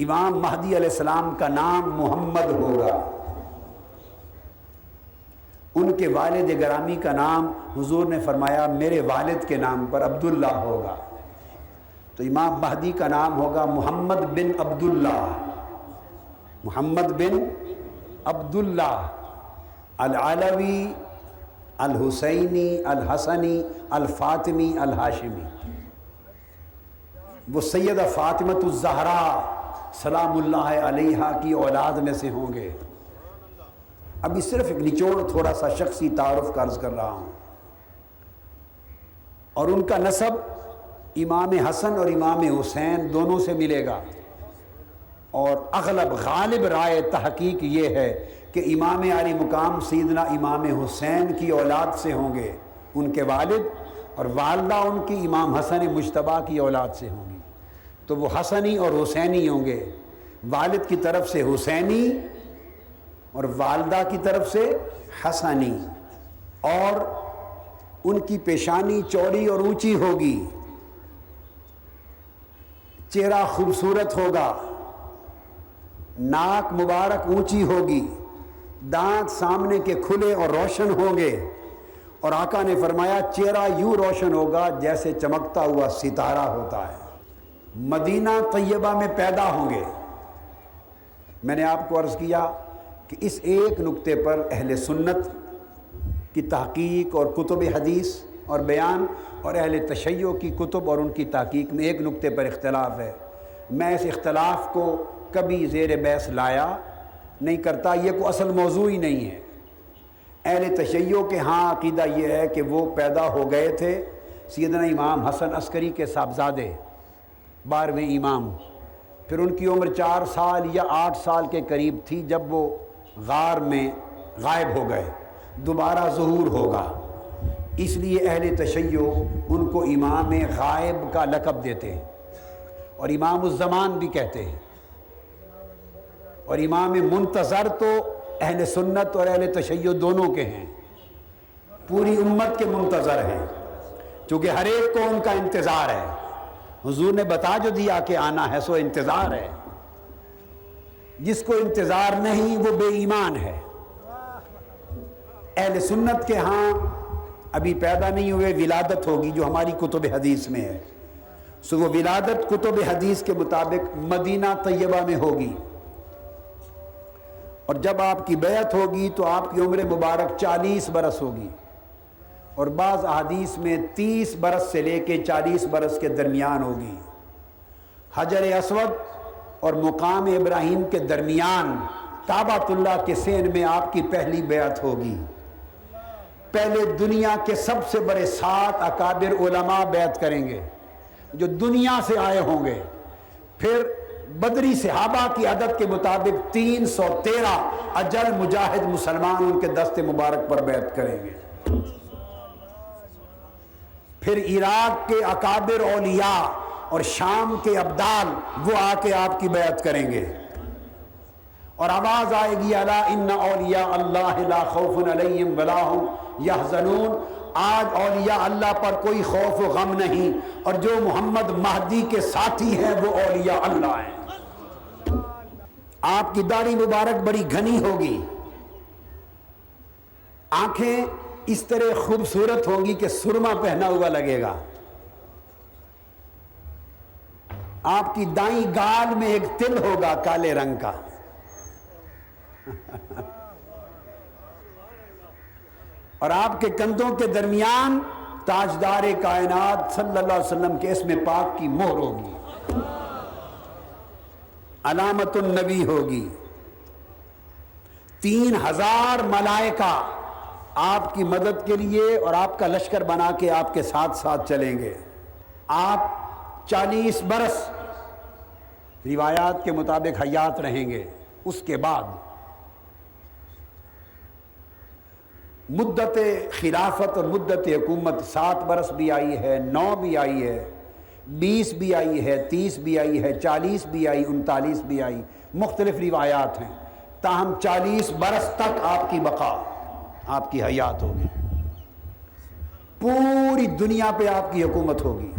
امام مہدی علیہ السلام کا نام محمد ہوگا۔ ان کے والد گرامی کا نام حضور نے فرمایا، میرے والد کے نام پر عبداللہ ہوگا۔ تو امام مہدی کا نام ہوگا محمد بن عبداللہ۔ محمد بن عبداللہ۔ العلوی، الحسینی، الحسنی، الفاطمی، الحاشمی۔ وہ سیدہ فاطمت الزہرا۔ سلام اللہ علیہ کی اولاد میں سے ہوں گے۔ ابھی صرف ایک نچوڑ تھوڑا سا شخصی تعارف کا عرض کر رہا ہوں۔ اور ان کا نصب امام حسن اور امام حسین دونوں سے ملے گا۔ اور اغلب غالب رائے تحقیق یہ ہے کہ امام علی مقام سیدنا امام حسین کی اولاد سے ہوں گے۔ ان کے والد اور والدہ ان کی امام حسن مشتبہ کی اولاد سے ہوں گی۔ تو وہ حسنی اور حسینی ہوں گے۔ والد کی طرف سے حسینی اور والدہ کی طرف سے حسنی۔ اور ان کی پیشانی چوڑی اور اونچی ہوگی۔ چہرہ خوبصورت ہوگا۔ ناک مبارک اونچی ہوگی۔ دانت سامنے کے کھلے اور روشن ہوں گے۔ اور آقا نے فرمایا، چہرہ یوں روشن ہوگا جیسے چمکتا ہوا ستارہ ہوتا ہے۔ مدینہ طیبہ میں پیدا ہوں گے۔ میں نے آپ کو عرض کیا کہ اس ایک نقطے پر اہل سنت کی تحقیق اور کتب حدیث اور بیان اور اہل تشیع کی کتب اور ان کی تحقیق میں ایک نقطے پر اختلاف ہے۔ میں اس اختلاف کو کبھی زیر بحث لایا نہیں کرتا، یہ کوئی اصل موضوع ہی نہیں ہے۔ اہل تشیع کے ہاں عقیدہ یہ ہے کہ وہ پیدا ہو گئے تھے۔ سیدنا امام حسن عسکری کے صاحبزادے بارہویں امام۔ پھر ان کی عمر چار سال یا آٹھ سال کے قریب تھی جب وہ غار میں غائب ہو گئے۔ دوبارہ ظہور ہوگا۔ اس لیے اہل تشیع ان کو امام غائب کا لقب دیتے ہیں۔ اور امام الزمان بھی کہتے ہیں۔ اور امام منتظر تو اہل سنت اور اہل تشیع دونوں کے ہیں۔ پوری امت کے منتظر ہیں۔ چونکہ ہر ایک کو ان کا انتظار ہے۔ حضور نے بتا جو دیا کہ آنا ہے سو انتظار ہے۔ جس کو انتظار نہیں، وہ بے ایمان ہے۔ اہل سنت کے ہاں ابھی پیدا نہیں ہوئے، ولادت ہوگی جو ہماری کتب حدیث میں ہے۔ سو وہ ولادت کتب حدیث کے مطابق مدینہ طیبہ میں ہوگی۔ اور جب آپ کی بیعت ہوگی تو آپ کی عمر مبارک چالیس برس ہوگی۔ اور بعض احادیث میں تیس برس سے لے کے چالیس برس کے درمیان ہوگی۔ حجر اسود اور مقام ابراہیم کے درمیان کعبۃ اللہ کے سین میں آپ کی پہلی بیعت ہوگی۔ پہلے دنیا کے سب سے بڑے سات اکابر علماء بیعت کریں گے جو دنیا سے آئے ہوں گے۔ پھر بدری صحابہ کی عدد کے مطابق تین سو تیرہ اجل مجاہد مسلمان ان کے دست مبارک پر بیعت کریں گے۔ پھر عراق کے اکابر اولیاء اور شام کے ابدال وہ آ کے آپ کی بیعت کریں گے۔ اور آواز آئے گی اللہ ان اولیاء اللہ لا خوف علیہم ولا هم یحزنون۔ آج اولیاء اللہ پر کوئی خوف و غم نہیں، اور جو محمد مہدی کے ساتھی ہیں وہ اولیاء اللہ ہیں۔ آپ کی داڑھی مبارک بڑی گھنی ہوگی۔ آنکھیں اس طرح خوبصورت ہوگی کہ سرما پہنا ہوا لگے گا۔ آپ کی دائیں گال میں ایک تل ہوگا کالے رنگ کا۔ اور آپ کے کندھوں کے درمیان تاجدار کائنات صلی اللہ علیہ وسلم کے اسم پاک کی مہر ہوگی۔ علامت النبی ہوگی۔ تین ہزار ملائکہ آپ کی مدد کے لیے اور آپ کا لشکر بنا کے آپ کے ساتھ ساتھ چلیں گے۔ آپ چالیس برس روایات کے مطابق حیات رہیں گے۔ اس کے بعد مدت خلافت اور مدت حکومت سات برس بھی آئی ہے، نو بھی آئی ہے، بیس بھی آئی ہے، تیس بھی آئی ہے، چالیس بھی آئی، انتالیس بھی آئی۔ مختلف روایات ہیں۔ تاہم چالیس برس تک آپ کی بقا۔ آپ کی حیات ہوگی۔ پوری دنیا پہ آپ کی حکومت ہوگی۔